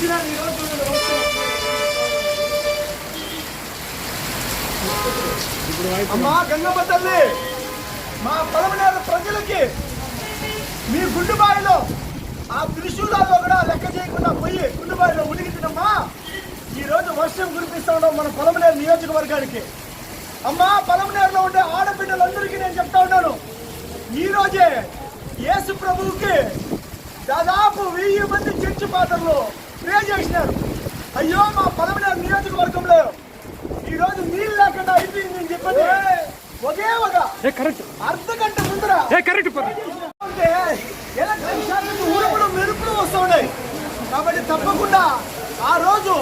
వచ్చినారు ఈరోజు అమ్మా గంగమ్మ తల్లి! మా పలమనేరు ప్రజలకి మీ గుండుబాయిలో ఆ త్రిశూలాలు కూడా లెక్క చేయకుండా పోయి గుండుబాయిలో ఉనికితినమ్మా ఈరోజు వర్షం కురిపిస్తా ఉన్నాం మన పొలమనేరు నియోజకవర్గానికి. అమ్మా పొలమనేరులో ఉండే ఆడబిడ్డలందరికీ నేను చెప్తా ఉన్నాను. ఈరోజే యేసు ప్రభువుకి దాదాపు వెయ్యి మంది చర్చి పాత్రలు ప్రే చేసినారు. అయ్యో మా పొలమనేరు నియోజకవర్గంలో ఈ రోజు నీళ్ళు లేకుండా అయిపోయింది అని చెప్పండి ఒకే ఒక ఏ కరెక్ట్. అర్ధ గంట ముందర ఎలక్ట్రిక్ నుంచి ఉరుములు మెరుపులు వస్తూ ఉన్నాయి. కాబట్టి తప్పకుండా ఆ రోజు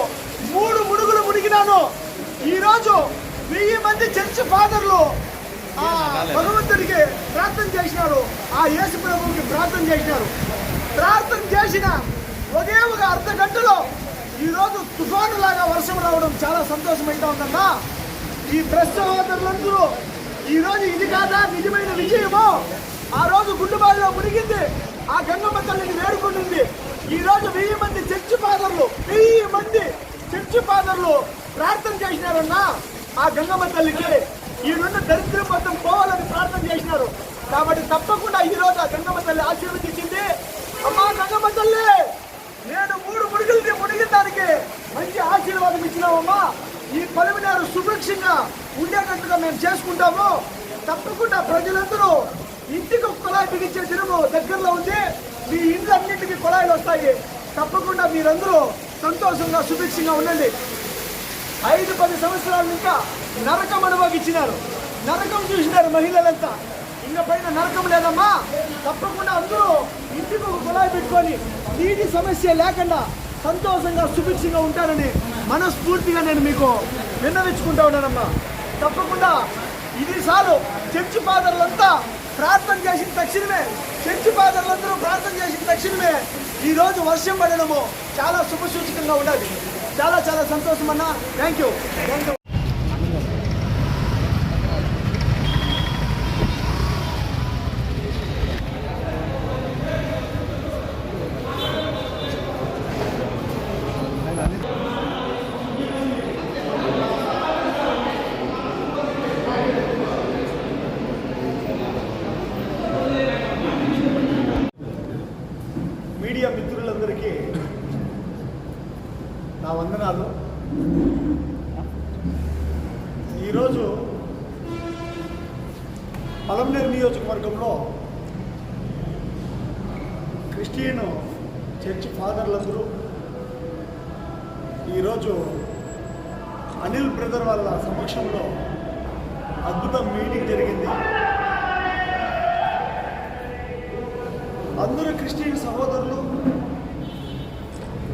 మూడు ముడుగులు మునిగినాను. ఈ రోజు వెయ్యి మంది చర్చి ఫాదర్లు ఆ భగవంతుడికి ప్రార్థన చేసినారు. ఆ యేసు ప్రభువుకి ప్రార్థన చేసినారు. ప్రార్థన చేసిన ఒకే ఒక అర్ధ గంటలో ఈరోజు తుఫాను లాగా వర్షం రావడం చాలా సంతోషమైతా ఉందన్నా. ఈ ప్రెస్ సహోదరులందరూ ఈరోజు ఇది కాదా? నిజమైన విజయమో? ఆ రోజు గుండుబావిలో మునిగింది. ఆ గంగమ్మ తల్లిని వేడుకుంటుంది. ఈ రోజు వెయ్యి మంది చర్చి ఫాదర్లు వెయ్యి మంది చర్చి ఫాదర్లు ప్రార్థన చేసినారన్నా. ఆ గంగమ్మ తల్లికి ఈ దరిద్రం మొత్తం పోవాలని ప్రార్థన చేసినారు. కాబట్టి తప్పకుండా ఈ రోజు ఆ గంగమ్మ తల్లి ఆశీర్వదించింది. అమ్మా గంగమ్మ తల్లి! ముడుగులకి మంచి ఆశీర్వాదం ఇచ్చినామమ్మా ఈ పలువునారు సుభిక్షంగా ఉండేటట్టుగా మేము చేసుకుంటాము. తప్పకుండా ప్రజలందరూ ఇంటికి కుళాయి బిగించే దినము దగ్గరలో ఉంది. మీ ఇండ్లన్నింటికి కుళాయిలు వస్తాయి. తప్పకుండా మీరందరూ సంతోషంగా సుభిక్షంగా ఉండండి. ఐదు పది సంవత్సరాలు ఇంకా నరకం అనుభవించినారు. నరకం చూసినారు మహిళలంతా. ఇంకా పైన నరకం లేదమ్మా. తప్పకుండా అందరూ ఇంటికి ఒక కుళాయి పెట్టుకొని నీటి సమస్య లేకుండా సంతోషంగా సుభిక్షంగా ఉంటారని మనస్ఫూర్తిగా నేను మీకు విన్నవించుకుంటా ఉన్నానమ్మా. తప్పకుండా ఇది చాలు. చర్చి ఫాదర్లంతా ప్రార్థన చేసిన తక్షణమే చర్చి ఫాదర్లందరూ ప్రార్థన చేసిన తక్షణమే ఈరోజు వర్షం పడడము చాలా శుభసూచకంగా ఉండాలి. చాలా చాలా సంతోషం అన్న. Thank you thank you media మిత్రులందరికీ నా వందనాలు ఈరోజు పలంనేరు నియోజకవర్గంలో క్రిస్టియన్ చర్చి ఫాదర్లందరూ ఈరోజు అనిల్ బ్రదర్ వాళ్ళ సమక్షంలో అద్భుతం మీటింగ్ జరిగింది. అందరూ క్రిస్టియన్ సహోదరులు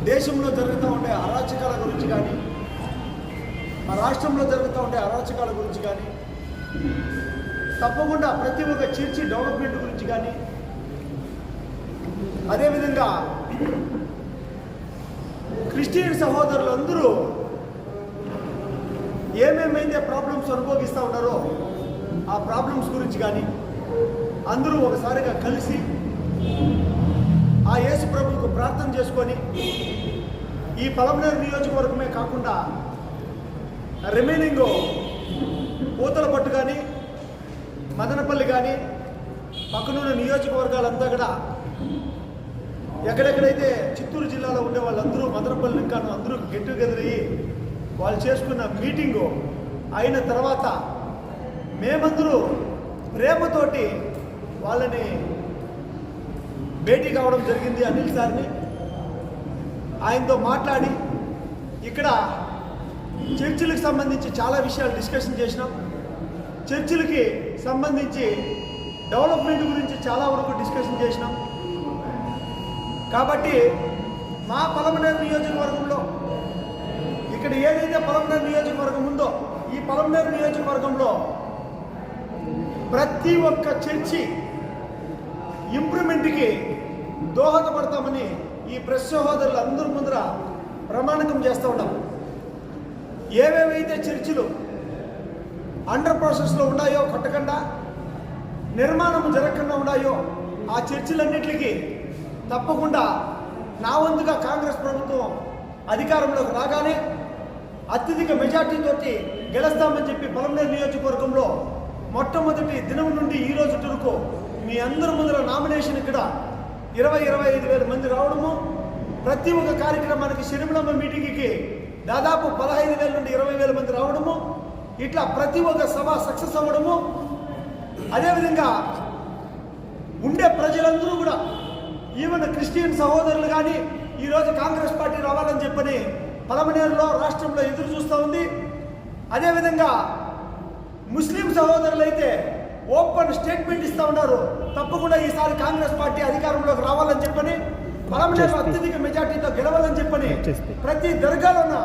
దేశంలో జరుగుతూ ఉండే అరాచకాల గురించి కానీ మా రాష్ట్రంలో జరుగుతూ ఉండే అరాచకాల గురించి కానీ తప్పకుండా ప్రతి ఒక్క చర్చి డెవలప్మెంట్ గురించి కానీ అదేవిధంగా క్రిస్టియన్ సహోదరులు అందరూ ఏమేమైతే ప్రాబ్లమ్స్ అనుభవిస్తూ ఉన్నారో ఆ ప్రాబ్లమ్స్ గురించి కానీ అందరూ ఒకసారిగా కలిసి ఆ యేసు ప్రభువుకు ప్రార్థన చేసుకొని ఈ పలమనేరు నియోజకవర్గమే కాకుండా రిమైనింగ్ పూతల పట్టు కానీ మదనపల్లి కానీ పక్కనున్న నియోజకవర్గాలంతా కూడా ఎక్కడెక్కడైతే చిత్తూరు జిల్లాలో ఉండే వాళ్ళందరూ మదనపల్లి ఇంకా అందరూ గెట్ టుగెదర్ అయ్యి వాళ్ళు చేసుకున్న మీటింగు అయిన తర్వాత మేమందరూ ప్రేమతోటి వాళ్ళని భేటీ కావడం జరిగింది అనిల్ సార్ని. ఆయనతో మాట్లాడి ఇక్కడ చర్చిలకు సంబంధించి చాలా విషయాలు డిస్కషన్ చేసినాం. చర్చిలకి సంబంధించి డెవలప్మెంట్ గురించి చాలా వరకు డిస్కషన్ చేసినాం. కాబట్టి మా పలమనేరు నియోజకవర్గం ఇక్కడ ఏదైతే పలమనేరు నియోజకవర్గం ఉందో ఈ పలమనేరు నియోజకవర్గంలో ప్రతి ఒక్క చర్చి ఇంప్రూవ్మెంట్కి దోహదపడతామని ఈ ప్రెస్ సహోదరులు అందరి ముందర ప్రమాణకం చేస్తూ ఉన్నాం. ఏవేవైతే చర్చిలు అండర్ ప్రాసెస్లో ఉన్నాయో కట్టకుండా నిర్మాణం జరగకుండా ఉన్నాయో ఆ చర్చిలన్నింటికి తప్పకుండా నా వంతుగా కాంగ్రెస్ ప్రభుత్వం అధికారంలోకి రాగానే అత్యధిక మెజార్టీతోటి గెలుస్తామని చెప్పి పొలంనేరు నియోజకవర్గంలో మొట్టమొదటి దినం నుండి ఈ రోజు వరకు మీ అందరి ముందర నామినేషన్ ఇక్కడ ఇరవై ఇరవై ఐదు వేల మంది రావడము. ప్రతి ఒక్క కార్యక్రమానికి శనిమలమ్మ మీటింగ్కి దాదాపు పదహైదు వేల నుండి ఇరవై వేల మంది రావడము. ఇట్లా ప్రతి ఒక్క సభ సక్సెస్ అవ్వడము. అదేవిధంగా ఉండే ప్రజలందరూ కూడా ఈవెన్ క్రిస్టియన్ సహోదరులు కానీ ఈరోజు కాంగ్రెస్ పార్టీ రావాలని చెప్పని పలమనేరులో రాష్ట్రంలో ఎదురు చూస్తూ ఉంది. అదేవిధంగా ముస్లిం సహోదరులు అయితే ఓపెన్ స్టేట్మెంట్ ఇస్తా ఉన్నారు. తప్పకుండా ఈసారి కాంగ్రెస్ పార్టీ అధికారంలోకి రావాలని చెప్పని పలమనేరు అత్యధిక మెజార్టీతో గెలవాలని చెప్పని ప్రతి దర్గాలోన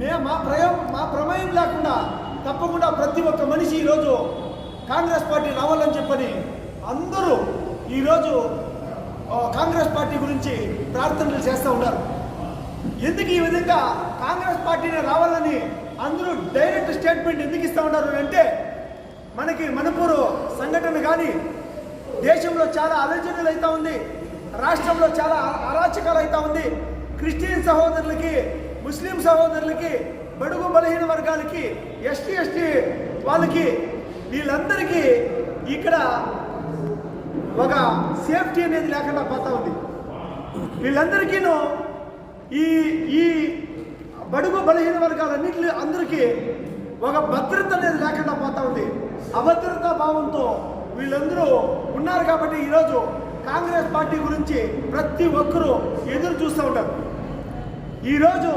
మే మా ప్రయం మా ప్రమేయం లేకుండా తప్పకుండా ప్రతి ఒక్క మనిషి ఈరోజు కాంగ్రెస్ పార్టీ రావాలని చెప్పని అందరూ ఈరోజు కాంగ్రెస్ పార్టీ గురించి ప్రార్థనలు చేస్తూ ఉన్నారు. ఎందుకు ఈ విధంగా కాంగ్రెస్ పార్టీని రావాలని అందరూ డైరెక్ట్ స్టేట్మెంట్ ఎందుకు ఇస్తూ ఉన్నారు అంటే మనకి మణిపూర్ సంఘటన కానీ దేశంలో చాలా అలజడులు అవుతూ ఉంది రాష్ట్రంలో చాలా అరాచకాలు అవుతా ఉంది. క్రిస్టియన్ సహోదరులకి ముస్లిం సహోదరులకి బడుగు బలహీన వర్గాలకి ఎస్టీ ఎస్టీ వాళ్ళకి వీళ్ళందరికీ ఇక్కడ ఒక సేఫ్టీ అనేది లేకుండా పోతా ఉంది. వీళ్ళందరికీను ఈ ఈ బడుగు బలహీన వర్గాలన్నింటి అందరికీ ఒక భద్రత అనేది లేకుండా పోతా ఉంది. అభద్రతా భావంతో వీళ్ళందరూ ఉన్నారు కాబట్టి ఈరోజు కాంగ్రెస్ పార్టీ గురించి ప్రతి ఒక్కరూ ఎదురు చూస్తూ ఉంటారు. ఈరోజు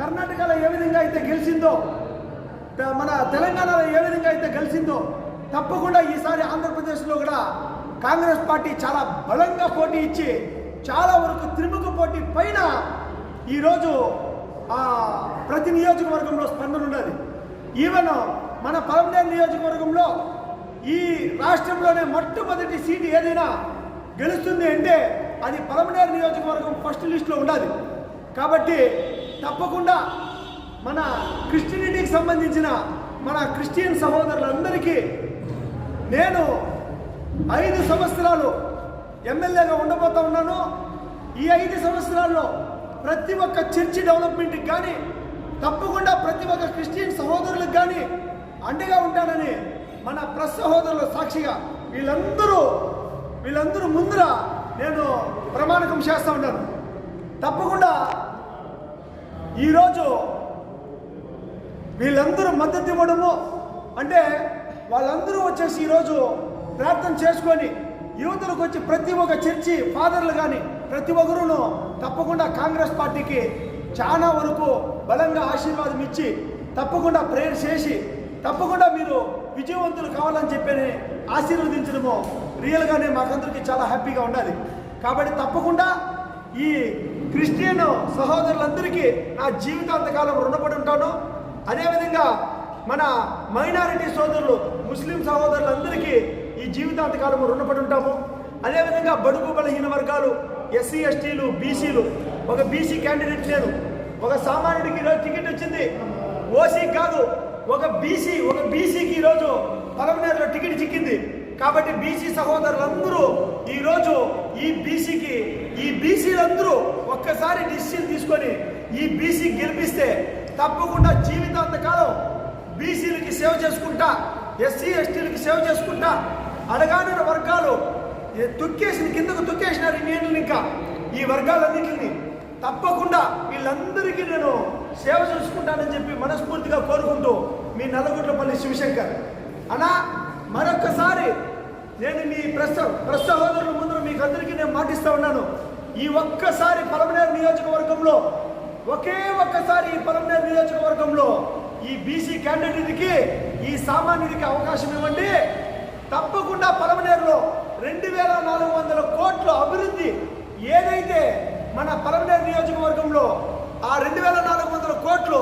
కర్ణాటకలో ఏ విధంగా అయితే గెలిచిందో మన తెలంగాణలో ఏ విధంగా అయితే గెలిచిందో తప్పకుండా ఈసారి ఆంధ్రప్రదేశ్లో కూడా కాంగ్రెస్ పార్టీ చాలా బలంగా పోటీ ఇచ్చి చాలా వరకు త్రిముఖ పోటీ పైన ఈరోజు ఆ, ప్రతి నియోజకవర్గంలో స్పందన ఉన్నది. ఈవెన్ మన పలమనేరు నియోజకవర్గంలో ఈ రాష్ట్రంలోనే మొట్టమొదటి సీటు ఏదైనా గెలుస్తుంది అంటే అది పలమనేరు నియోజకవర్గం ఫస్ట్ లిస్ట్లో ఉండాలి. కాబట్టి తప్పకుండా మన క్రిస్టియనిటీకి సంబంధించిన మన క్రిస్టియన్ సహోదరులందరికీ నేను ఐదు సంవత్సరాలు ఎమ్మెల్యేగా ఉండబోతా ఉన్నాను. ఈ ఐదు సంవత్సరాల్లో ప్రతి ఒక్క చర్చి డెవలప్మెంట్కి కానీ తప్పకుండా ప్రతి ఒక్క క్రిస్టియన్ సహోదరులకు కానీ అండగా ఉంటానని మన ప్రెస్ సహోదరుల సాక్షిగా వీళ్ళందరూ వీళ్ళందరూ ముందర నేను ప్రమాణకం చేస్తూ ఉంటాను తప్పకుండా ఈరోజు వీళ్ళందరూ మద్దతు ఇవ్వడము అంటే వాళ్ళందరూ వచ్చేసి ఈరోజు ప్రార్థన చేసుకొని యువతలకు వచ్చి ప్రతి ఒక్క చర్చి ఫాదర్లు కానీ ప్రతి ఒక్కరూ తప్పకుండా కాంగ్రెస్ పార్టీకి చాలా వరకు బలంగా ఆశీర్వాదం ఇచ్చి తప్పకుండా ప్రేయర్ చేసి తప్పకుండా మీరు విజయవంతులు కావాలని చెప్పి ఆశీర్వదించడము రియల్గానే మాకందరికీ చాలా హ్యాపీగా ఉండాలి కాబట్టి తప్పకుండా ఈ క్రిస్టియన్ సహోదరులందరికీ నా జీవితాంతకాలం రుణపడి ఉంటాను. అదేవిధంగా మన మైనారిటీ సోదరులు ముస్లిం సహోదరులందరికీ ఈ జీవితాంతకాలం రుణపడి ఉంటాము. అదేవిధంగా బడుగు బలహీన వర్గాలు ఎస్సీ ఎస్టీలు బీసీలు. ఒక బీసీ క్యాండిడేట్ లేదు. ఒక సామాన్యుడికి ఈరోజు టికెట్ వచ్చింది. ఓసీ కాదు ఒక బీసీ ఒక బీసీకి ఈరోజు పలమనేరులో టికెట్ చిక్కింది. కాబట్టి బీసీ సహోదరులందరూ ఈరోజు ఈ బీసీకి ఈ బీసీలందరూ ఒక్కసారి డిసిషన్ తీసుకొని ఈ బీసీ గెలిపిస్తే తప్పకుండా జీవితాంతకాలం బీసీలకి సేవ చేసుకుంటా ఎస్సీ ఎస్టీలకి సేవ చేసుకుంటా అడగాడిన వర్గాలు తొక్కేసిన కిందకు తొక్కేసినారు ఇండియన్లు ఇంకా? ఈ వర్గాలన్నింటినీ? తప్పకుండా వీళ్ళందరికీ నేను సేవ చూసుకుంటానని చెప్పి మనస్ఫూర్తిగా కోరుకుంటూ మీ నల్లగుట్లపల్లి శివశంకర్. అనా మరొకసారి నేను మీ ప్రశ్న ప్రశ్న సహోదరుల ముందు మీకు అందరికీ నేను మాటిస్తా ఉన్నాను. ఈ ఒక్కసారి పలమనేరు నియోజకవర్గంలో ఒకే ఒక్కసారి ఈ పలమనేరు నియోజకవర్గంలో ఈ బీసీ క్యాండిడేట్కి ఈ సామాన్యుడికి అవకాశం ఇవ్వండి. తప్పకుండా పలమనేరులో రెండు వేల నాలుగు వందల కోట్ల అభివృద్ధి ఏదైతే మన పలమనేరు నియోజకవర్గంలో ఆ రెండు వేల నాలుగు వందల కోట్లు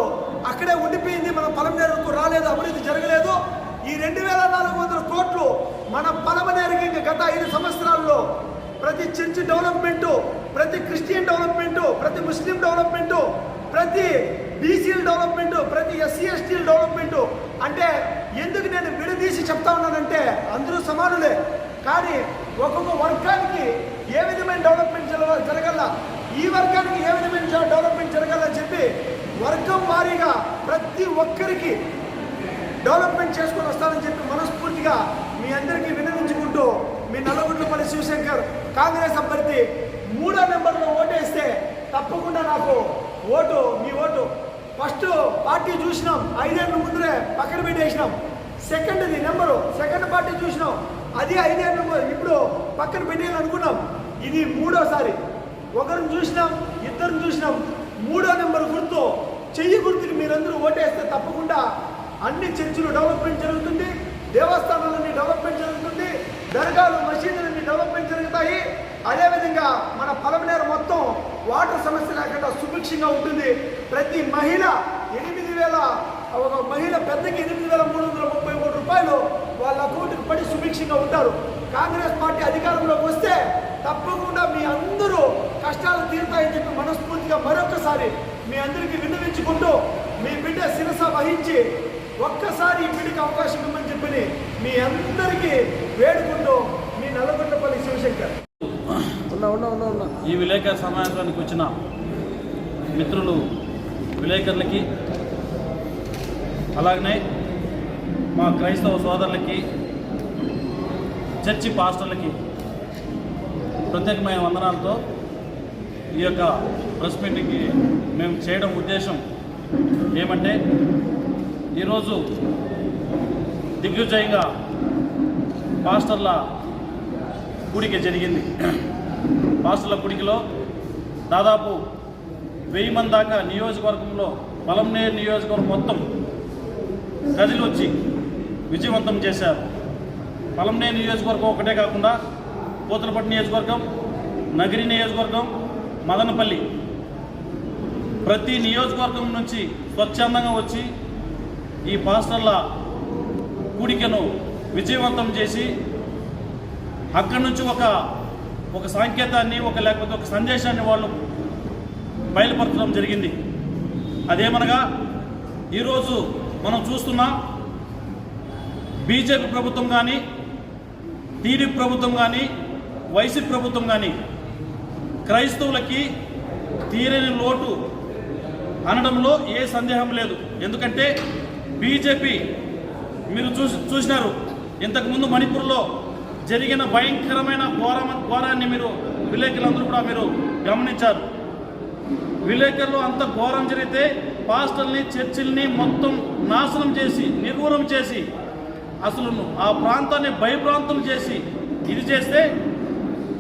అక్కడే ఉండిపోయింది మన పలమనేరుకు రాలేదు అభివృద్ధి జరగలేదు. ఈ రెండు వేల నాలుగు వందల కోట్లు మన పలమనేరుకి ఇంకా గత ఐదు సంవత్సరాల్లో ప్రతి చర్చ్ డెవలప్మెంటు ప్రతి క్రిస్టియన్ డెవలప్మెంటు ప్రతి ముస్లిం డెవలప్మెంటు ప్రతి బీసీల డెవలప్మెంటు ప్రతి ఎస్సీ ఎస్టీల డెవలప్మెంటు అంటే ఎందుకు నేను విడదీసి చెప్తా ఉన్నానంటే అందరూ సమానులే. కానీ ఒక్కొక్క వర్గానికి ఏ విధమైన డెవలప్మెంట్ జరగల? ఈ వర్గానికి ఏ విధమైన డెవలప్మెంట్ జరగాలని చెప్పి వర్గం వారీగా ప్రతి ఒక్కరికి డెవలప్మెంట్ చేసుకొని వస్తానని చెప్పి మనస్ఫూర్తిగా మీ అందరికీ వినవించుకుంటూ మీ నల్లగొండపల్లి శివశంకర్ కాంగ్రెస్ అభ్యర్థి మూడో నెంబర్లో ఓటేస్తే తప్పకుండా నాకు ఓటు మీ ఓటు. ఫస్ట్ పార్టీ చూసినాం ఐదేళ్ళ ముందరే పక్కన పెట్టేసినాం. సెకండ్ది నెంబరు సెకండ్ పార్టీ చూసినాం. అది ఐదేళ్ళ ఇప్పుడు పక్కన పెట్టేయాలనుకున్నాం ఇది మూడోసారి. ఒకరిని చూసినాం ఇద్దరిని చూసినాం. మూడో నెంబర్ గుర్తు. చెయ్యి గుర్తుకి మీరందరూ ఓటేస్తే తప్పకుండా అన్ని చర్చిలు డెవలప్మెంట్ జరుగుతుంది. దేవస్థానాలన్నీ డెవలప్మెంట్ జరుగుతుంది. దర్గాలు మసీదులన్నీ డెవలప్మెంట్ జరుగుతాయి. అదేవిధంగా మన పొలమనేర మొత్తం వాటర్ సమస్య లేకుండా సుభిక్షంగా ఉంటుంది. ప్రతి మహిళ ఎనిమిది వేల ఒక మహిళ పెద్దకి ఎనిమిది వేల మూడు వందల ముప్పై మూడు రూపాయలు వాళ్ళ అకౌంట్కి పడి సుభిక్షంగా ఉంటారు కాంగ్రెస్ పార్టీ అధికారంలోకి వస్తే తప్పకుండా మీ అందరూ కష్టాలు తీరుతాయని చెప్పి మనస్ఫూర్తిగా మరొకసారి మీ అందరికీ విన్నవించుకుంటూ మీ బిడ్డ శిరస వహించి ఒక్కసారి ఈ బిడ్డకి అవకాశం ఇవ్వమని చెప్పి మీ అందరికీ వేడుకుంటూ మీ నల్లగొండపల్లి శివశంకర్. ఈ విలేకరు సమావేశానికి వచ్చిన మిత్రులు విలేకరులకి అలాగనే మా క్రైస్తవ సోదరులకి చర్చి పాస్టర్లకి ప్రత్యేకమైన వందనాలతో ఈ యొక్క ప్రెస్ మీటింగ్కి మేము చేయడం ఉద్దేశం ఏమంటే ఈరోజు దిగ్విజయంగా పాస్టర్ల కూడిక జరిగింది. పాస్టర్ల గుడికిలో దాదాపు వెయ్యి మంది దాకా నియోజకవర్గంలో పలంనేరు నియోజకవర్గం మొత్తం ప్రజలు వచ్చి విజయవంతం చేశారు. పలంనే నియోజకవర్గం ఒకటే కాకుండా పోతలపట్టు నియోజకవర్గం నగిరి నియోజకవర్గం మదనపల్లి ప్రతి నియోజకవర్గం నుంచి స్వచ్ఛందంగా వచ్చి ఈ పాస్టర్ల కూడికను విజయవంతం చేసి అక్కడి నుంచి ఒక ఒక సాంకేతాన్ని ఒక లేకపోతే ఒక సందేశాన్ని వాళ్ళు బయలుపరచడం జరిగింది. అదేమనగా ఈరోజు మనం చూస్తున్నాం బీజేపీ ప్రభుత్వం కానీ టీడీపీ ప్రభుత్వం కానీ వైసీపీ ప్రభుత్వం కానీ క్రైస్తవులకి తీరని లోటు అనడంలో ఏ సందేహం లేదు. ఎందుకంటే బీజేపీ మీరు చూసి చూసినారు ఇంతకుముందు మణిపూర్లో జరిగిన భయంకరమైన ఘోర ఘోరాన్ని మీరు విలేకరులందరూ కూడా మీరు గమనించారు. విలేకరులు అంత ఘోరం జరిగితే పాస్టర్ని చర్చిల్ని మొత్తం నాశనం చేసి నిర్మూలం చేసి అసలు ఆ ప్రాంతాన్ని భయప్రాంతం చేసి ఇది చేస్తే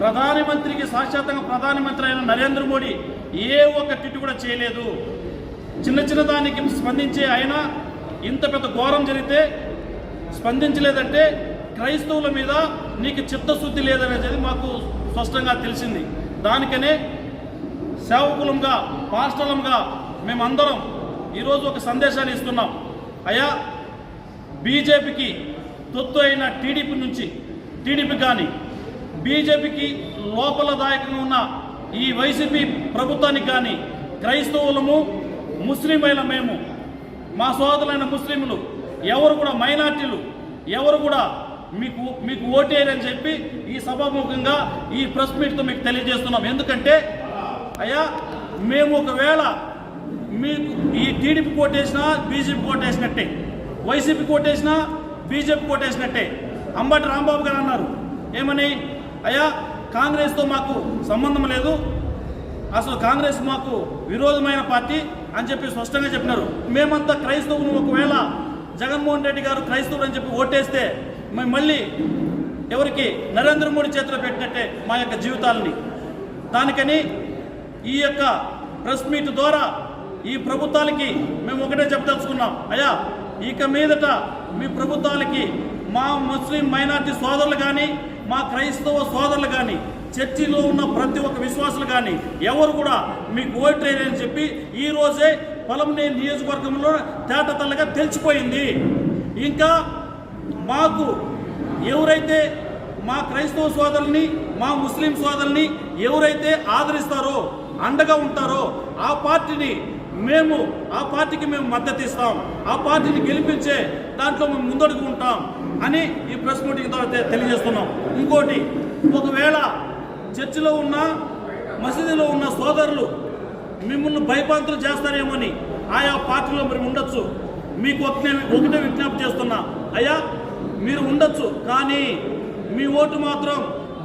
ప్రధానమంత్రికి సాక్షాత్తంగా ప్రధానమంత్రి అయిన నరేంద్ర మోడీ ఏ ఒక్క టిట్టు కూడా చేయలేదు. చిన్న చిన్న దానికి స్పందించే ఆయన ఇంత పెద్ద ఘోరం జరిగితే స్పందించలేదంటే క్రైస్తవుల మీద నీకు చిత్తశుద్ధి లేదనేది మాకు స్పష్టంగా తెలిసింది. దానికనే సేవకులంగా పాస్టలంగా మేమందరం ఈరోజు ఒక సందేశాన్ని ఇస్తున్నాం. అయ్యా బీజేపీకి తొత్తు అయిన టీడీపీ నుంచి టీడీపీ కానీ బీజేపీకి లోపలదాయకంగా ఉన్న ఈ వైసీపీ ప్రభుత్వానికి కానీ క్రైస్తవులము ముస్లింలైన మేము మా సోదరులైన ముస్లింలు ఎవరు కూడా మైనార్టీలు ఎవరు కూడా మీకు మీకు ఓటేయరని చెప్పి ఈ సభాముఖంగా ఈ ప్రెస్ మీట్తో మీకు తెలియజేస్తున్నాం. ఎందుకంటే అయ్యా మేము ఒకవేళ మీకు ఈ టీడీపీ కోటేసినా బీజేపీ కోటేసినట్టే. వైసీపీ కోటేసినా బీజేపీ కోటేసినట్టే. అంబటి రాంబాబు గారు అన్నారు. ఏమని? అయ్యా కాంగ్రెస్తో మాకు సంబంధం లేదు. అసలు కాంగ్రెస్ మాకు విరోధమైన పార్టీ అని చెప్పి స్పష్టంగా చెప్పినారు. మేమంతా క్రైస్తవులు. ఒకవేళ జగన్మోహన్ రెడ్డి గారు క్రైస్తవులు అని చెప్పి ఓటేస్తే మేము మళ్ళీ ఎవరికి నరేంద్ర మోడీ చేతిలో పెట్టినట్టే మా యొక్క జీవితాలని. దానికని ఈ యొక్క ప్రెస్ మీట్ ద్వారా ఈ ప్రభుత్వాలకి మేము ఒకటే చెప్పదలుచుకున్నాం. అయ్యా ఇక మీదట మీ ప్రభుత్వాలకి మా ముస్లిం మైనార్టీ సోదరులు కానీ మా క్రైస్తవ సోదరులు కానీ చర్చిలో ఉన్న ప్రతి ఒక్క విశ్వాసులు కానీ ఎవరు కూడా మీకు ఓటేయని చెప్పి ఈరోజే పొలంనే నియోజకవర్గంలో తేటతల్లగా తెలిసిపోయింది. ఇంకా మాకు ఎవరైతే మా క్రైస్తవ సోదరుల్ని మా ముస్లిం సోదరుల్ని ఎవరైతే ఆదరిస్తారో అండగా ఉంటారో ఆ పార్టీని మేము ఆ పార్టీకి మేము మద్దతు ఇస్తాం. ఆ పార్టీని గెలిపించే దాంట్లో మేము ముందడుగు ఉంటాం అని ఈ ప్రెస్ మీటింగ్ ద్వారా తెలియజేస్తున్నాం. ఇంకోటి ఒకవేళ చర్చిలో ఉన్న మసీదులో ఉన్న సోదరులు మిమ్మల్ని భయపాంతులు చేస్తారేమో అని ఆయా పార్టీలో మీరు ఉండొచ్చు. మీకు ఒకటే ఒకటే విజ్ఞప్తి చేస్తున్నా. అయ్యా మీరు ఉండొచ్చు కానీ మీ ఓటు మాత్రం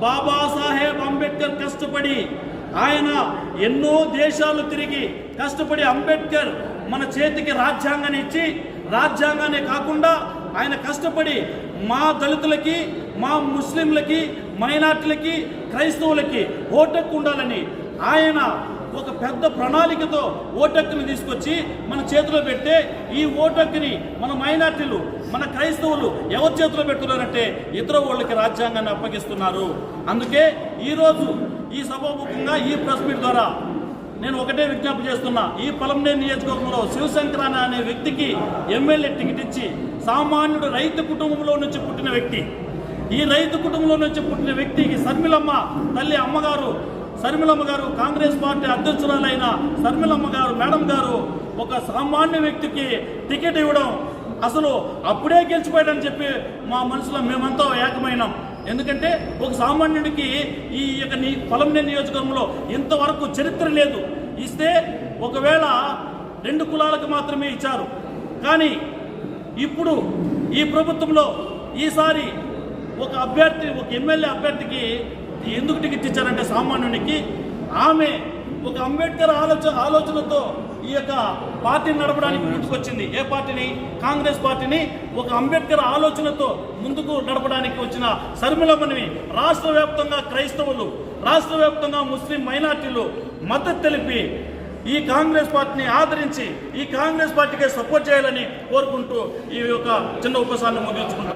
బాబాసాహెబ్ అంబేద్కర్ కష్టపడి ఆయన ఎన్నో దేశాలు తిరిగి కష్టపడి అంబేద్కర్ మన చేతికి రాజ్యాంగాన్ని ఇచ్చి రాజ్యాంగాన్ని కాకుండా ఆయన కష్టపడి మా దళితులకి మా ముస్లింలకి మైనార్టీలకి క్రైస్తవులకి ఓటక్కు ఉండాలని ఆయన ఒక పెద్ద ప్రణాళికతో ఓటక్కుని తీసుకొచ్చి మన చేతిలో పెడితే ఈ ఓటక్కుని మన మైనార్టీలు మన క్రైస్తవులు ఎవరి చేతిలో పెడుతున్నారంటే ఇతర వాళ్ళకి రాజ్యాంగాన్ని అప్పగిస్తున్నారు. అందుకే ఈరోజు ఈ సభాముఖంగా ఈ ప్రెస్ మీట్ ద్వారా నేను ఒకటే విజ్ఞప్తి చేస్తున్నా. ఈ పొలంనే నియోజకవర్గంలో శివశంకరాన అనే వ్యక్తికి ఎమ్మెల్యే టికెట్ ఇచ్చి సామాన్యుడు రైతు కుటుంబంలో నుంచి పుట్టిన వ్యక్తి. ఈ రైతు కుటుంబంలో నుంచి పుట్టిన వ్యక్తికి శర్మిలమ్మ తల్లి అమ్మగారు శర్మిలమ్మ గారు కాంగ్రెస్ పార్టీ అధ్యక్షురాలైన శర్మిలమ్మ గారు మేడం గారు ఒక సామాన్య వ్యక్తికి టికెట్ ఇవ్వడం అసలు అప్పుడే గెలిచిపోయాడని చెప్పి మా మనసులో మేమంతా ఏకమైనాం. ఎందుకంటే ఒక సామాన్యుడికి ఈ యొక్క నీ పొలంనే నియోజకవర్గంలో ఇంతవరకు చరిత్ర లేదు. ఇస్తే ఒకవేళ రెండు కులాలకు మాత్రమే ఇచ్చారు. కానీ ఇప్పుడు ఈ ప్రభుత్వంలో ఈసారి ఒక అభ్యర్థి ఒక ఎమ్మెల్యే అభ్యర్థికి ఎందుకు టికెట్ ఇచ్చారంటే సామాన్యునికి? ఆమె ఒక అంబేద్కర్ ఆలోచన ఆలోచనతో ఈ యొక్క పార్టీని నడపడానికి ముందుకొచ్చింది. ఏ పార్టీని? కాంగ్రెస్ పార్టీని. ఒక అంబేద్కర్ ఆలోచనతో ముందుకు నడపడానికి వచ్చిన శర్మిలమ్మని రాష్ట్ర వ్యాప్తంగా క్రైస్తవులు రాష్ట్ర వ్యాప్తంగా ముస్లిం మైనార్టీలు మద్దతు తెలిపి ఈ కాంగ్రెస్ పార్టీని ఆదరించి ఈ కాంగ్రెస్ పార్టీకి సపోర్ట్ చేయాలని కోరుకుంటూ ఈ యొక్క చిన్న ఉపసాన్ని ముగించుకుంటాం